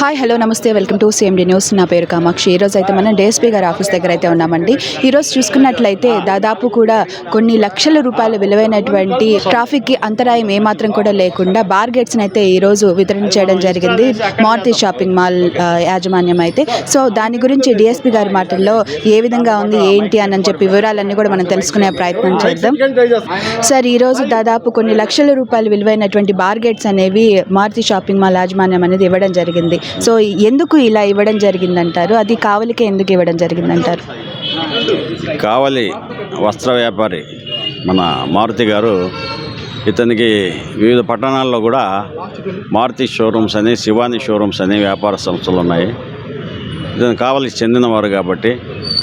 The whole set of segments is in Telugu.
హాయ్ హలో నమస్తే వెల్కమ్ టు సిఎండి న్యూస్ నా పేరు కామాక్షి. ఈరోజు అయితే మనం డిఎస్పీ గారి ఆఫీస్ దగ్గర అయితే ఉన్నామండి ఈరోజు చూసుకున్నట్లయితే దాదాపు కూడా కొన్ని లక్షల రూపాయల విలువైనటువంటి ట్రాఫిక్కి అంతరాయం ఏమాత్రం కూడా లేకుండా బార్ గేట్స్ని అయితే ఈరోజు వితరణ చేయడం జరిగింది. మారుతి షాపింగ్ మాల్ యాజమాన్యం అయితే. సో దాని గురించి డిఎస్పీ గారి మాటల్లో ఏ విధంగా ఉంది ఏంటి అని చెప్పి వివరాలన్నీ కూడా మనం తెలుసుకునే ప్రయత్నం చేద్దాం. సార్ ఈరోజు దాదాపు కొన్ని లక్షల రూపాయలు విలువైనటువంటి బార్ గేట్స్ అనేవి మారుతి షాపింగ్ మాల్ యాజమాన్యం అనేది ఇవ్వడం జరిగింది. సో ఎందుకు ఇలా ఇవ్వడం జరిగిందంటారు? అది కావలికే ఎందుకు ఇవ్వడం జరిగిందంటారు? కావలి వస్త్ర వ్యాపారి మన మారుతి గారు ఇతనికి వివిధ పట్టణాల్లో కూడా మారుతి షోరూమ్స్ అని శివాని షోరూమ్స్ అని వ్యాపార సంస్థలు ఉన్నాయి. ఇతను కావలికి చెందినవారు కాబట్టి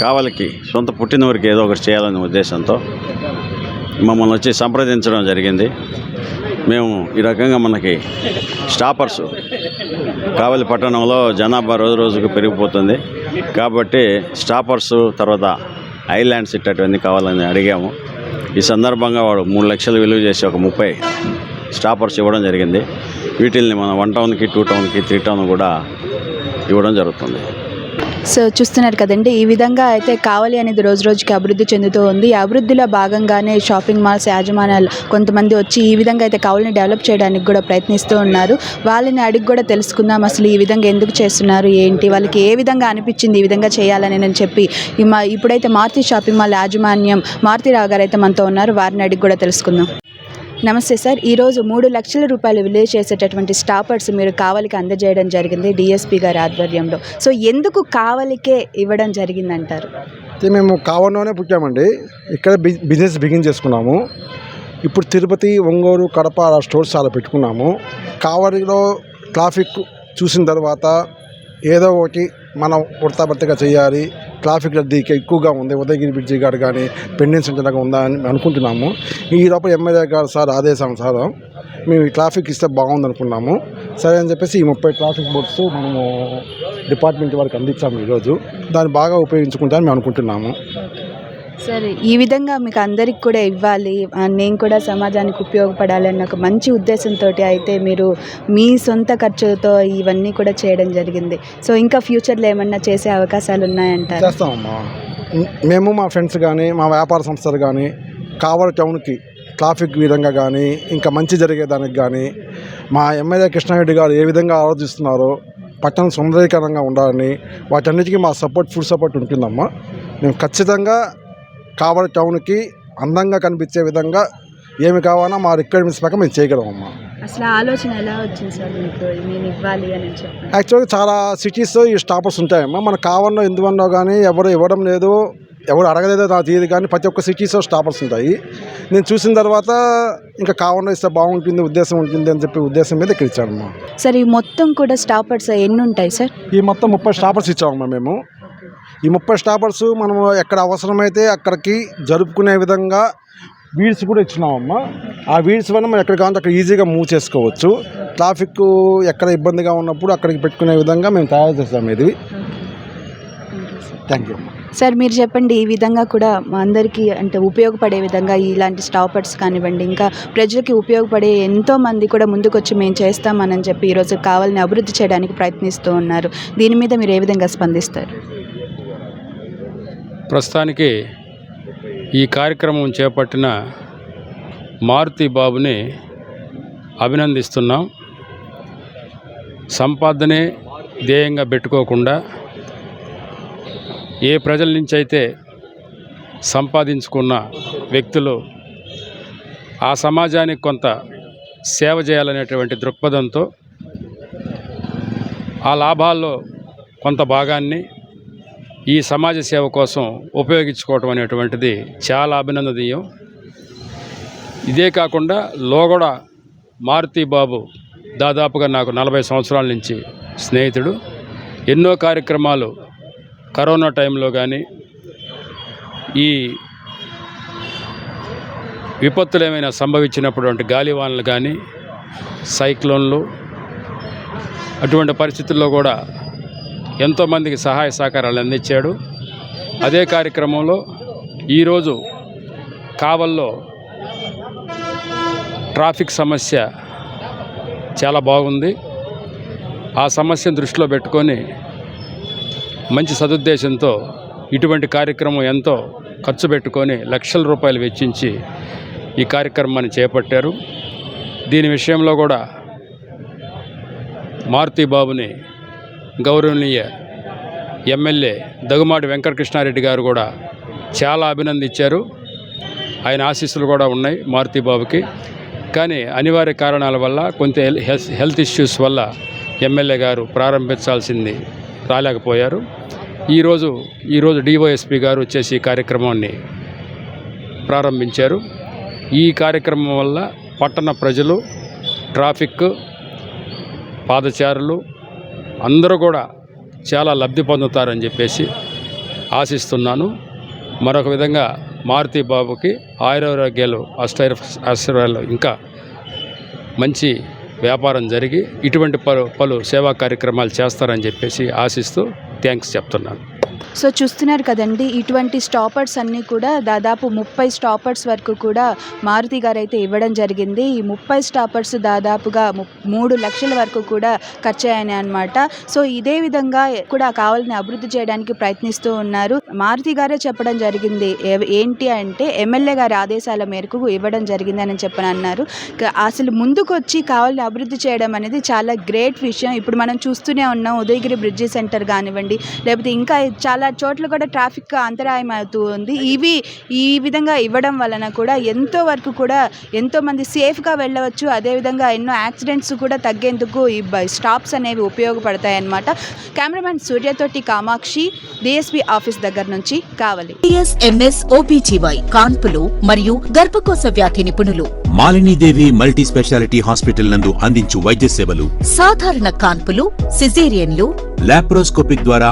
కావలికి సొంత పుట్టినవారికి ఏదో ఒకటి చేయాలనే ఉద్దేశంతో మమ్మల్ని వచ్చి సంప్రదించడం జరిగింది. మేము ఈ రకంగా మనకి స్టాపర్స్ కావలి పట్టణంలో జనాభా రోజు రోజుకు పెరిగిపోతుంది. కాబట్టి స్టాపర్స్ తర్వాత ఐలాండ్స్ ఇట్టేటివన్నీ కావాలని అడిగాము. ఈ సందర్భంగా వాడు మూడు లక్షలు విలువ చేసి ఒక ముప్పై స్టాపర్స్ ఇవ్వడం జరిగింది. వీటిల్ని మన వన్ టౌన్కి టూ టౌన్కి త్రీ టౌన్ కూడా ఇవ్వడం జరుగుతుంది. సో చూస్తున్నారు కదండి ఈ విధంగా అయితే కావాలి అనేది రోజు రోజుకి అభివృద్ధి చెందుతూ ఉంది. ఈ అభివృద్ధిలో భాగంగానే షాపింగ్ మాల్స్ యాజమాన్యాలు కొంతమంది వచ్చి ఈ విధంగా అయితే కావలిని డెవలప్ చేయడానికి కూడా ప్రయత్నిస్తూ ఉన్నారు. వాళ్ళని అడిగి కూడా తెలుసుకుందాం అసలు ఈ విధంగా ఎందుకు చేస్తున్నారు ఏంటి వాళ్ళకి ఏ విధంగా అనిపించింది ఈ విధంగా చేయాలని నేను చెప్పి మా ఇప్పుడైతే మారుతి షాపింగ్ మాల్ యాజమాన్యం మారుతిరావు గారు అయితే మనతో ఉన్నారు. వారిని అడిగి కూడా తెలుసుకుందాం. నమస్తే సార్. ఈరోజు మూడు లక్షల రూపాయలు విలువ చేసేటటువంటి స్టాపర్స్ మీరు కావలికి అందజేయడం జరిగింది డిఎస్పీ గారి ఆధ్వర్యంలో. సో ఎందుకు కావలికే ఇవ్వడం జరిగిందంటారు? అయితే మేము కావలిలోనే పుట్టామండి. ఇక్కడ బిజినెస్ బిగిన్ చేసుకున్నాము. ఇప్పుడు తిరుపతి ఒంగోలు కడప స్టోర్స్ చాలా పెట్టుకున్నాము. కావలిలో ట్రాఫిక్ చూసిన తర్వాత ఏదో ఒకటి మనం ఉడతాబడితగా చేయాలి ట్రాఫిక్ రద్దీ ఎక్కువగా ఉంది. ఉదయగిరి బ్రిడ్జి గారు కానీ పెండెన్స్ ఉంచడానికి ఉందా అని అనుకుంటున్నాము. ఈ లోపల ఎమ్మెల్యే గారు సార్ ఆదేశానుసారం మేము ఈ ట్రాఫిక్ ఇస్తే బాగుంది అనుకున్నాము. సరే అని చెప్పేసి ఈ ముప్పై ట్రాఫిక్ బోర్డ్స్ మనము డిపార్ట్మెంట్ వారికి అందించాము ఈరోజు. దాన్ని బాగా ఉపయోగించుకుంటామని మేము అనుకుంటున్నాము. సరే ఈ విధంగా మీకు అందరికి కూడా ఇవ్వాలి నేను కూడా సమాజానికి ఉపయోగపడాలని ఒక మంచి ఉద్దేశంతో అయితే మీరు మీ సొంత ఖర్చులతో ఇవన్నీ కూడా చేయడం జరిగింది. సో ఇంకా ఫ్యూచర్లో ఏమన్నా చేసే అవకాశాలు ఉన్నాయంటారు? చేస్తామమ్మా. మేము మా ఫ్రెండ్స్ కానీ మా వ్యాపార సంస్థలు కానీ కావలి టౌన్కి ట్రాఫిక్ విధంగా కానీ ఇంకా మంచి జరిగేదానికి కానీ మా ఎమ్మెల్యే కృష్ణారెడ్డి గారు ఏ విధంగా ఆలోచిస్తున్నారో పట్టణం సుందరీకరంగా ఉండాలని వాటన్నిటికీ మా సపోర్ట్ ఫుల్ సపోర్ట్ ఉంటుందమ్మా. మేము ఖచ్చితంగా కావలి టౌన్కి అందంగా కనిపించే విధంగా ఏమి కావాలో మా రిక్వైర్మెంట్స్ ప్రకారం మేము చేయగలమమ్మా. అసలు ఆలోచన ఎలా వచ్చింది సార్ మీకు? నేను ఇవ్వాలి అని చెప్పి. యాక్చువల్గా చాలా సిటీస్ ఈ స్టాపర్స్ ఉంటాయమ్మా. మన కావల్లో ఎందువన్నో కానీ ఎవరు ఇవ్వడం లేదు ఎవరు అడగలేదో నాకు తెలియదు కానీ ప్రతి ఒక్క సిటీస్లో స్టాపర్స్ ఉంటాయి. నేను చూసిన తర్వాత ఇంకా కావల్లో ఇస్తే బాగుంటుంది ఉద్దేశం ఉంటుంది అని చెప్పి ఉద్దేశం మీద ఇక్కడ ఇచ్చానమ్మా సార్ ఈ మొత్తం కూడా స్టాపర్స్ ఎన్ని ఉంటాయి సార్? ఈ మొత్తం ముప్పై స్టాపర్స్ ఇచ్చామమ్మా మేము. ఈ ముప్పై స్టాపర్స్ మనం ఎక్కడ అవసరమైతే అక్కడికి జరుపుకునే విధంగా వీడ్స్ కూడా ఇచ్చినామమ్మా. ఆ వీడ్స్ వల్ల మనం ఎక్కడ కావాలంటే అక్కడ ఈజీగా మూవ్ చేసుకోవచ్చు. ట్రాఫిక్ ఎక్కడ ఇబ్బందిగా ఉన్నప్పుడు అక్కడికి పెట్టుకునే విధంగా మేము తయారు చేస్తాం ఇది. థ్యాంక్ యూ సార్ మీరు చెప్పండి ఈ విధంగా కూడా మా అందరికీ అంటే ఉపయోగపడే విధంగా ఇలాంటి స్టాపర్స్ కానివ్వండి ఇంకా ప్రజలకి ఉపయోగపడే ఎంతో మంది కూడా ముందుకొచ్చి మేము చేస్తామని చెప్పి ఈరోజు కావాలని అభివృద్ధి చేయడానికి ప్రయత్నిస్తూ ఉన్నారు. దీని మీద మీరు ఏ విధంగా స్పందిస్తారు? ప్రస్తుతానికి ఈ కార్యక్రమం చేపట్టిన మారుతి బాబుని అభినందిస్తున్నాం. సంపాదనే ధ్యేయంగా పెట్టుకోకుండా ఏ ప్రజల నుంచి అయితే సంపాదించుకున్న వ్యక్తులు ఆ సమాజానికి కొంత సేవ చేయాలనేటువంటి దృక్పథంతో ఆ లాభాల్లో కొంత భాగాన్ని ఈ సమాజ సేవ కోసం ఉపయోగించుకోవటం అనేటువంటిది చాలా అభినందనీయం. ఇదే కాకుండా లోగడ మారుతి బాబు దాదాపుగా నాకు నలభై సంవత్సరాల నుంచి స్నేహితుడు. ఎన్నో కార్యక్రమాలు కరోనా టైంలో కానీ ఈ విపత్తులు ఏమైనా సంభవించినప్పుడు వంటి గాలివానలు కానీ సైక్లోన్లు అటువంటి పరిస్థితుల్లో కూడా ఎంతోమందికి సహాయ సహకారాలు అందించాడు. అదే కార్యక్రమంలో ఈరోజు కావల్లో ట్రాఫిక్ సమస్య చాలా బాగుంది. ఆ సమస్యను దృష్టిలో పెట్టుకొని మంచి సదుద్దేశంతో ఇటువంటి కార్యక్రమం ఎంతో ఖర్చు పెట్టుకొని లక్షల రూపాయలు వెచ్చించి ఈ కార్యక్రమాన్ని చేపట్టారు. దీని విషయంలో కూడా మారుతి బాబుని గౌరవనీయ ఎమ్మెల్యే దగుమాటి వెంకటకృష్ణారెడ్డి గారు కూడా చాలా అభినందించారు. ఆయన ఆశీస్సులు కూడా ఉన్నాయి మారుతి బాబుకి కానీ అనివార్య కారణాల వల్ల కొంత హెల్త్ హెల్త్ ఇష్యూస్ వల్ల ఎమ్మెల్యే గారు ప్రారంభించాల్సింది రాలేకపోయారు. ఈరోజు ఈరోజు డివైఎస్పి గారు వచ్చేసి ఈ కార్యక్రమాన్ని ప్రారంభించారు. ఈ కార్యక్రమం వల్ల పట్టణ ప్రజలు ట్రాఫిక్ పాదచారులు అందరూ కూడా చాలా లబ్ధి పొందుతారని చెప్పేసి ఆశిస్తున్నాను. మరొక విధంగా మారుతి బాబుకి ఆయురారోగ్యాలు అష్టైర ఆశీర్వాదాలు ఇంకా మంచి వ్యాపారం జరిగి ఇటువంటి పలు పలు సేవా కార్యక్రమాలు చేస్తారని చెప్పేసి ఆశిస్తూ థ్యాంక్స్ చెప్తున్నాను. సో చూస్తున్నారు కదండి ఇటువంటి స్టాపర్స్ అన్నీ కూడా దాదాపు ముప్పై స్టాపర్స్ వరకు కూడా మారుతి గారు అయితే ఇవ్వడం జరిగింది. ఈ ముప్పై స్టాపర్స్ దాదాపుగా మూడు లక్షల వరకు కూడా ఖర్చు అనమాట సో ఇదే విధంగా కూడా కావాలని అభివృద్ధి చేయడానికి ప్రయత్నిస్తూ ఉన్నారు. మారుతి గారే చెప్పడం జరిగింది ఏంటి అంటే ఎమ్మెల్యే గారి ఆదేశాల మేరకు ఇవ్వడం జరిగిందని చెప్పని అన్నారు. అసలు ముందుకు వచ్చి కావాలని అభివృద్ధి చేయడం అనేది చాలా గ్రేట్ విషయం. ఇప్పుడు మనం చూస్తూనే ఉన్నాం ఉదయగిరి బ్రిడ్జి సెంటర్ కానివ్వండి లేకపోతే ఇంకా చాలా చోట్ల కూడా ట్రాఫిక్ అంతరాయం అవుతూ ఉంది ఇవి ఈ విధంగా ఇవ్వడం వలన కూడా ఎంతో వరకు కూడా ఎంతో మంది సేఫ్గా వెళ్ళవచ్చు. అదేవిధంగా ఎన్నో యాక్సిడెంట్స్ కూడా తగ్గేందుకు ఈ స్టాప్స్ అనేవి ఉపయోగపడతాయి అన్నమాట కెమెరామ్యాన్ సూర్యతోటి కామాక్షి డిఎస్పి ఆఫీస్ దగ్గర నుంచి కావాలి. ఓబీజీవై కాన్పులు మరియు గర్భకోశ వ్యాధి నిపుణులు. మాలినీదేవి మల్టీ స్పెషాలిటీ హాస్పిటల్ నందు అందించు వైద్య సేవలు. సాధారణ కాన్పులు సిజేరియన్లు. లాప్రోస్కోపిక్ ద్వారా